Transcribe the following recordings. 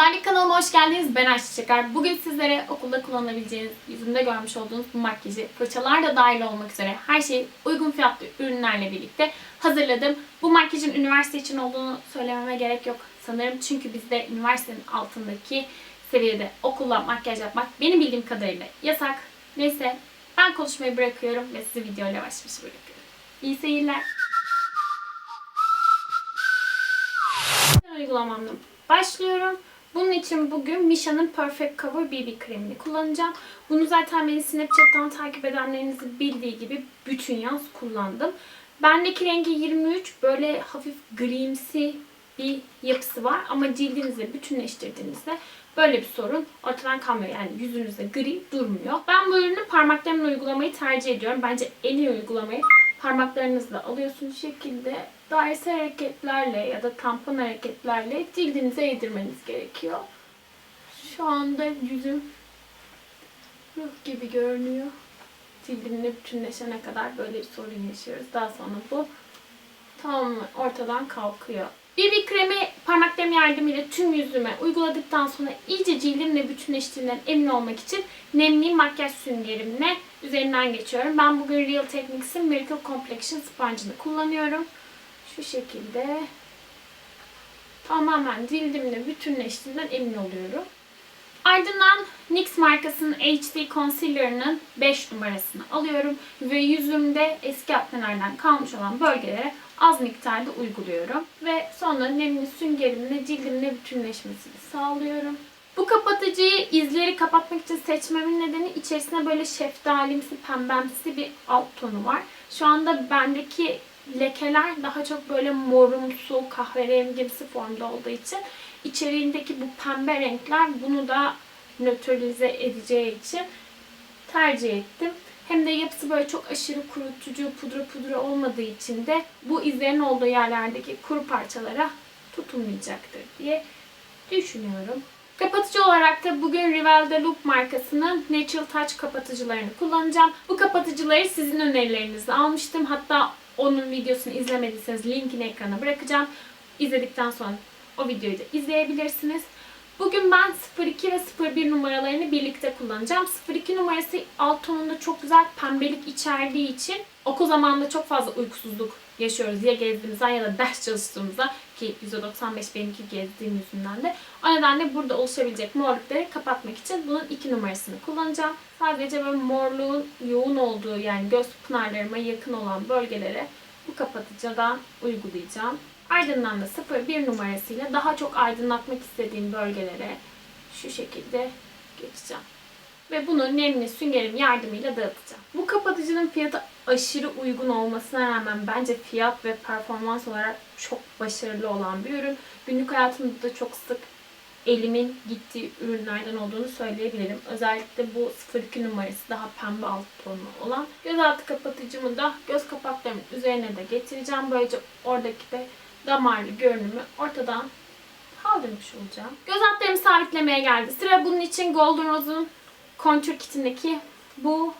Güzellik kanalıma hoş geldiniz. Ben Ayşe Çeker. Bugün sizlere okulda kullanabileceğiniz, yüzümde görmüş olduğunuz bu makyajı, fırçalar da dahil olmak üzere her şeyi uygun fiyatlı ürünlerle birlikte hazırladım. Bu makyajın üniversite için olduğunu söylememe gerek yok sanırım. Çünkü bizde üniversitenin altındaki seviyede okulla makyaj yapmak benim bildiğim kadarıyla yasak. Neyse ben konuşmayı bırakıyorum ve sizi videoyla baş başa bırakıyorum. İyi seyirler. uygulamamla başlıyorum. Bunun için bugün Misha'nın Perfect Cover BB kremini kullanacağım. Bunu zaten beni Snapchat'tan takip edenlerinizin bildiği gibi bütün yaz kullandım. Bendeki rengi 23 böyle hafif grimsi bir yapısı var ama cildinizle bütünleştirdiğinizde böyle bir sorun ortadan kalmıyor. Yani yüzünüzde gri durmuyor. Ben bu ürünü parmaklarımla uygulamayı tercih ediyorum. Bence en iyi uygulamayı parmaklarınızla alıyorsunuz şekilde dairesel hareketlerle ya da tampon hareketlerle cildinize yedirmeniz gerekiyor. Şu anda yüzüm ruh gibi görünüyor. Cildimle bütünleşene kadar böyle bir sorun yaşıyoruz. Daha sonra bu tamamen ortadan kalkıyor. BB kremi parmaklarım yardımıyla tüm yüzüme uyguladıktan sonra iyice cildimle bütünleştiğinden emin olmak için nemli makyaj süngerimle üzerinden geçiyorum. Ben bugün Real Techniques'in Miracle Complexion Sponge'ını kullanıyorum. Şu şekilde tamamen cildimle bütünleştiğinden emin oluyorum. Ardından NYX markasının HD Concealer'ının 5 numarasını alıyorum ve yüzümde eski aknelerden kalmış olan bölgelere az miktarda uyguluyorum. Ve sonra nemli süngerimle cildimle bütünleşmesini sağlıyorum. Bu kapatıcıyı izleri kapatmak için seçmemin nedeni içerisinde böyle şeftalimsi, pembemsi bir alt tonu var. Şu anda bendeki lekeler daha çok böyle morumsu, kahverengimsi formda olduğu için içeriğindeki bu pembe renkler bunu da nötralize edeceği için tercih ettim. Hem de yapısı böyle çok aşırı kurutucu, pudra pudra olmadığı için de bu izlerin olduğu yerlerdeki kuru parçalara tutunmayacaktır diye düşünüyorum. Kapatıcı olarak da bugün Rivel de Loop markasının Natural Touch kapatıcılarını kullanacağım. Bu kapatıcıları sizin önerilerinizle almıştım. Hatta onun videosunu izlemediyseniz linkini ekrana bırakacağım. İzledikten sonra o videoyu da izleyebilirsiniz. Bugün ben 02 ve 01 numaralarını birlikte kullanacağım. 02 numarası alt tonunda çok güzel pembelik içerdiği için okul zamanında çok fazla uykusuzluk yaşıyoruz. Ya gezdiğimizden ya da ders çalıştığımızda ki %95 benimki gezdiğim yüzünden de. O nedenle burada oluşabilecek morlukları kapatmak için bunun 2 numarasını kullanacağım. Sadece böyle morluğun yoğun olduğu yani göz pınarlarıma yakın olan bölgelere bu kapatıcıdan uygulayacağım. Ardından da 01 numarasıyla daha çok aydınlatmak istediğim bölgelere şu şekilde geçeceğim. Ve bunu nemli süngerim yardımıyla dağıtacağım. Bu kapatıcının fiyatı aşırı uygun olmasına rağmen bence fiyat ve performans olarak çok başarılı olan bir ürün. Günlük hayatımda da çok sık elimin gittiği ürünlerden olduğunu söyleyebilirim. Özellikle bu 02 numarası daha pembe alt tonlu olan. Göz altı kapatıcımı da göz kapaklarımın üzerine de getireceğim. Böylece oradaki de damarlı görünümü ortadan kaldırmış olacağım. Göz altlarımı sabitlemeye geldi. Sıra bunun için Golden Rose'un kontür kitindeki bu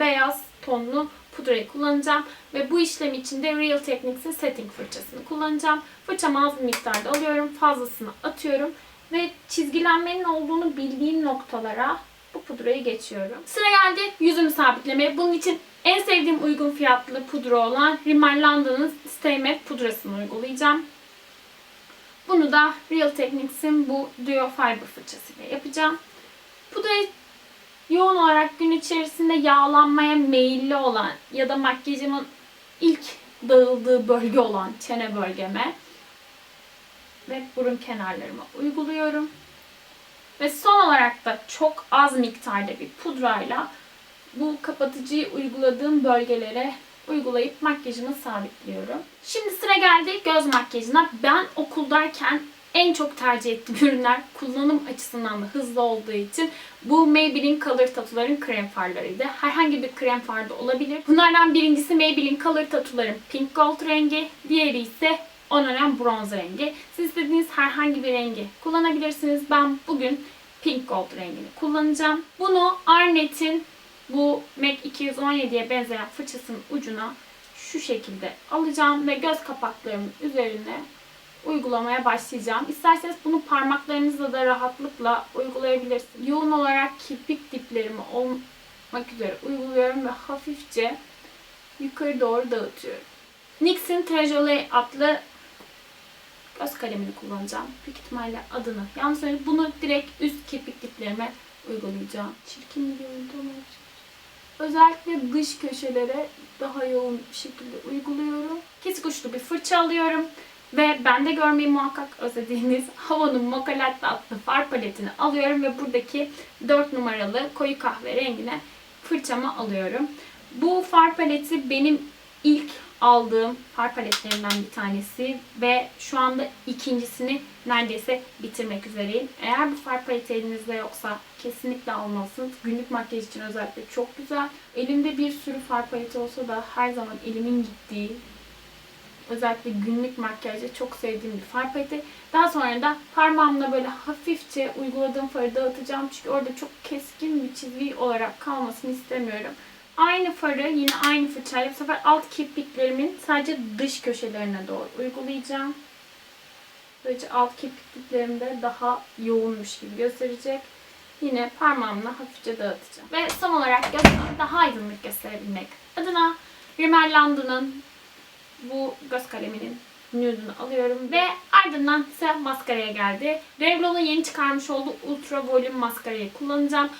beyaz tonlu pudrayı kullanacağım. Ve bu işlem için de Real Techniques'in setting fırçasını kullanacağım. Fırçamı az bir miktarda alıyorum. Fazlasını atıyorum. Ve çizgilenmenin olduğunu bildiğim noktalara bu pudrayı geçiyorum. Sıra geldi yüzümü sabitlemeye. Bunun için en sevdiğim uygun fiyatlı pudra olan Rimmel London'ın Stay Matte pudrasını uygulayacağım. Bunu da Real Techniques'in bu Duo Fiber fırçasıyla yapacağım. Pudrayı yoğun olarak gün içerisinde yağlanmaya meyilli olan ya da makyajımın ilk dağıldığı bölge olan çene bölgeme ve burun kenarlarıma uyguluyorum. Ve son olarak da çok az miktarda bir pudrayla bu kapatıcıyı uyguladığım bölgelere uygulayıp makyajımı sabitliyorum. Şimdi sıra geldi göz makyajına. Ben okuldayken en çok tercih ettiğim ürünler kullanım açısından da hızlı olduğu için bu Maybelline Color Tattoo'ların krem farlarıydı. Herhangi bir krem far da olabilir. Bunlardan birincisi Maybelline Color Tattoo'ların Pink Gold rengi. Diğeri ise Honoran bronz rengi. Siz istediğiniz herhangi bir rengi kullanabilirsiniz. Ben bugün Pink Gold rengini kullanacağım. Bunu Arnett'in bu MAC 217'ye benzeyen fırçasının ucuna şu şekilde alacağım ve göz kapaklarımın üzerine uygulamaya başlayacağım. İsterseniz bunu parmaklarım saçlarınızda da rahatlıkla uygulayabilirsiniz. Yoğun olarak kirpik diplerimi olmak üzere uyguluyorum ve hafifçe yukarı doğru dağıtıyorum. NYX'in Trajole adlı göz kalemini kullanacağım. Büyük ihtimalle adını. Söyledim. Bunu direkt üst kirpik diplerime uygulayacağım. Çirkin bir görüntü olacak. Özellikle dış köşelere daha yoğun bir şekilde uyguluyorum. Kesik uçlu bir fırça alıyorum. Ve bende görmeyi muhakkak özlediğiniz Havanın Mocha adlı far paletini alıyorum ve buradaki 4 numaralı koyu kahve rengine fırçama alıyorum. Bu far paleti benim ilk aldığım far paletlerinden bir tanesi ve şu anda ikincisini neredeyse bitirmek üzereyim. Eğer bu far paleti elinizde yoksa kesinlikle almalısınız. Günlük makyaj için özellikle çok güzel. Elimde bir sürü far paleti olsa da her zaman elimin gittiği özellikle günlük makyajda çok sevdiğim bir far paleti. Daha sonra da parmağımla böyle hafifçe uyguladığım farı dağıtacağım. Çünkü orada çok keskin bir çizgi olarak kalmasını istemiyorum. Aynı farı yine aynı fırçayla bu sefer alt kirpiklerimin sadece dış köşelerine doğru uygulayacağım. Böylece alt kirpiklerimde daha yoğunmuş gibi gösterecek. Yine parmağımla hafifçe dağıtacağım. Ve son olarak gözlerimi daha aydınlık gösterebilmek adına Rimmel London'ın bu göz kaleminin nude'unu alıyorum ve ardından ise maskaraya geldi. Revlon'un yeni çıkarmış olduğu Ultra Volume maskarayı kullanacağım.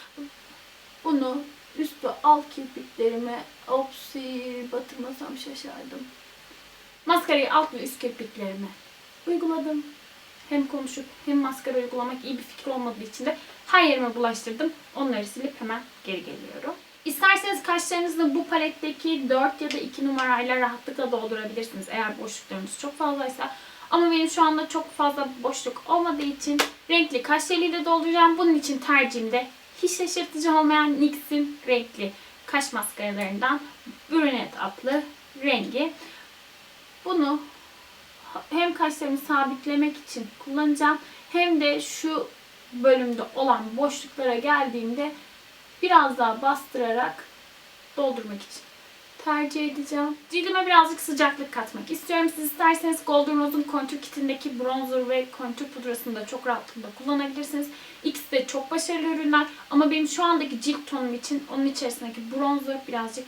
Bunu üst ve alt kirpiklerime opsi batırmasam şaşardım. Maskarayı alt ve üst kirpiklerime uyguladım. Hem konuşup hem maskara uygulamak iyi bir fikir olmadığı için de her yerime bulaştırdım. Onları silip hemen geri geliyorum. İsterseniz kaşlarınızı bu paletteki 4 ya da 2 numarayla rahatlıkla doldurabilirsiniz eğer boşluklarınız çok fazlaysa. Ama benim şu anda çok fazla boşluk olmadığı için renkli kaş jeliyle dolduracağım. Bunun için tercihimde hiç şaşırtıcı olmayan NYX'in renkli kaş maskaralarından Brunette adlı rengi. Bunu hem kaşlarımı sabitlemek için kullanacağım hem de şu bölümde olan boşluklara geldiğimde biraz daha bastırarak doldurmak için tercih edeceğim. Cildime birazcık sıcaklık katmak istiyorum. Siz isterseniz Golden Rose'un kontür kitindeki bronzer ve kontür pudrasını da çok rahatlıkla kullanabilirsiniz. İkisi de çok başarılı ürünler ama benim şu andaki cilt tonum için onun içerisindeki bronzer birazcık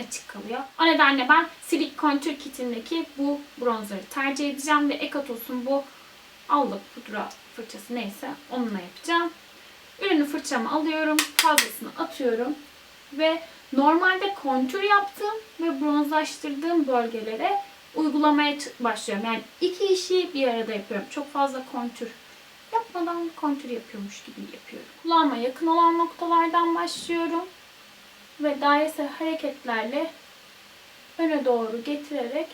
açık kalıyor. O nedenle ben Silik Kontür kitindeki bu bronzerı tercih edeceğim ve Ekatos'un bu allık pudra fırçası neyse onunla yapacağım. Ürünü fırçama alıyorum, fazlasını atıyorum ve normalde kontür yaptığım ve bronzlaştırdığım bölgelere uygulamaya başlıyorum. Yani iki işi bir arada yapıyorum. Çok fazla kontür yapmadan kontür yapıyormuş gibi yapıyorum. Kulağıma yakın olan noktalardan başlıyorum ve dairesel hareketlerle öne doğru getirerek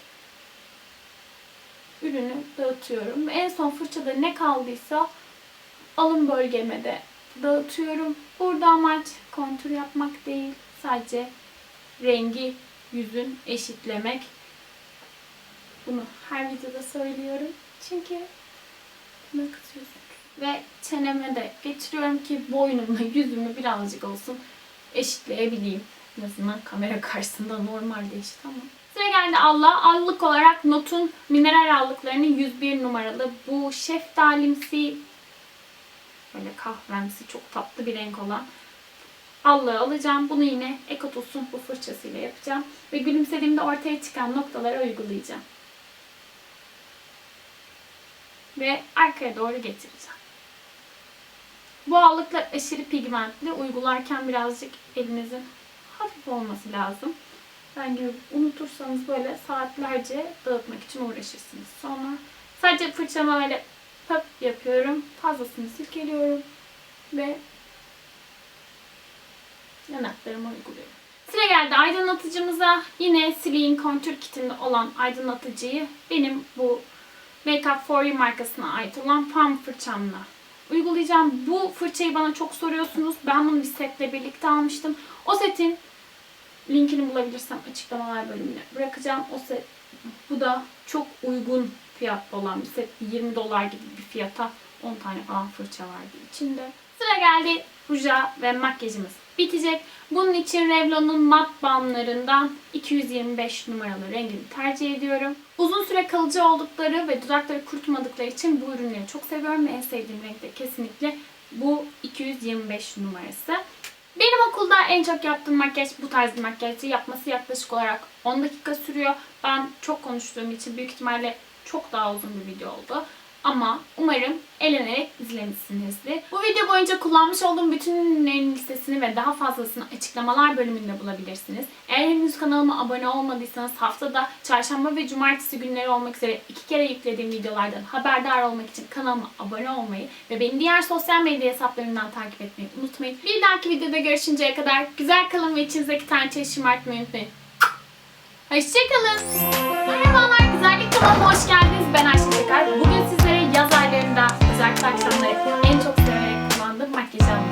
ürünü dağıtıyorum. En son fırçada ne kaldıysa alın bölgeme de dağıtıyorum. Burada amaç kontür yapmak değil. Sadece rengi yüzün eşitlemek. Bunu her videoda söylüyorum. Çünkü buna kızıyorsunuz. Ve çeneme de geçiriyorum ki boynumla yüzümü birazcık olsun eşitleyebileyim. En azından kamera karşısında normalde eşit ama. Sıra geldi Allah. Allık olarak Not'un mineral allıklarının 101 numaralı bu şeftalimsi böyle kahvemsi çok tatlı bir renk olan allığı alacağım. Bunu yine Ekotos'un bu fırçasıyla yapacağım. Ve gülümsediğimde ortaya çıkan noktalara uygulayacağım. Ve arkaya doğru getireceğim. Bu allıklar aşırı pigmentli. Uygularken birazcık elinizin hafif olması lazım. Ben gibi unutursanız böyle saatlerce dağıtmak için uğraşırsınız. Sonra sadece fırçama öyle pöp yapıyorum. Fazlasını silkeliyorum. Ve yanaklarıma uyguluyorum. Sıra geldi aydınlatıcımıza. Yine Silik'in kontür kitinde olan aydınlatıcıyı benim bu Make Up For You markasına ait olan Palm fırçamla uygulayacağım. Bu fırçayı bana çok soruyorsunuz. Ben bunu bir setle birlikte almıştım. O setin linkini bulabilirsem açıklamalar bölümüne bırakacağım. O set bu da çok uygun fiyatlı olan bir set. 20 dolar gibi bir fiyata 10 tane falan fırça vardı içinde. Sıra geldi ruja ve makyajımız bitecek. Bunun için Revlon'un mat balmlarından 225 numaralı rengini tercih ediyorum. Uzun süre kalıcı oldukları ve dudakları kurutmadıkları için bu ürünleri çok seviyorum en sevdiğim renk de kesinlikle bu 225 numarası. Benim okulda en çok yaptığım makyaj bu tarz bir makyajı yapması yaklaşık olarak 10 dakika sürüyor. Ben çok konuştuğum için büyük ihtimalle çok daha uzun bir video oldu. Ama umarım eğlenerek izlemişsinizdir. Bu video boyunca kullanmış olduğum bütün ürünlerin listesini ve daha fazlasını açıklamalar bölümünde bulabilirsiniz. Eğer henüz kanalıma abone olmadıysanız haftada çarşamba ve cumartesi günleri olmak üzere iki kere yüklediğim videolardan haberdar olmak için kanalıma abone olmayı ve beni diğer sosyal medya hesaplarından takip etmeyi unutmayın. Bir dahaki videoda görüşünceye kadar güzel kalın ve içinizdeki tanrıçayı şımartmayı unutmayın. Hoşçakalın. Merhabalar, kanalıma hoş geldiniz. Ben Ayşe Çakar. Bugün sizlere yaz aylarında özellikle akşamları en çok severek kullandığım seyirler.